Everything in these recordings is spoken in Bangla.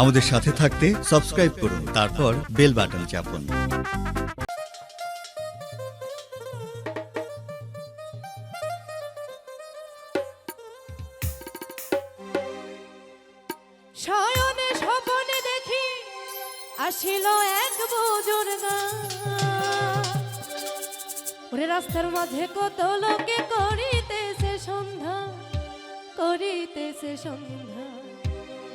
আমাদের সাথে থাকতে সাবস্ক্রাইব করুন, তারপর বেল বাটন চাপুন। দেখি আসিল এক বুজুর্গ ওরে রাস্তার মাঝে কত লোকে করিতেছে সন্ধ্যা করিতেছে সন্ধ্যা।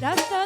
That's Gracias.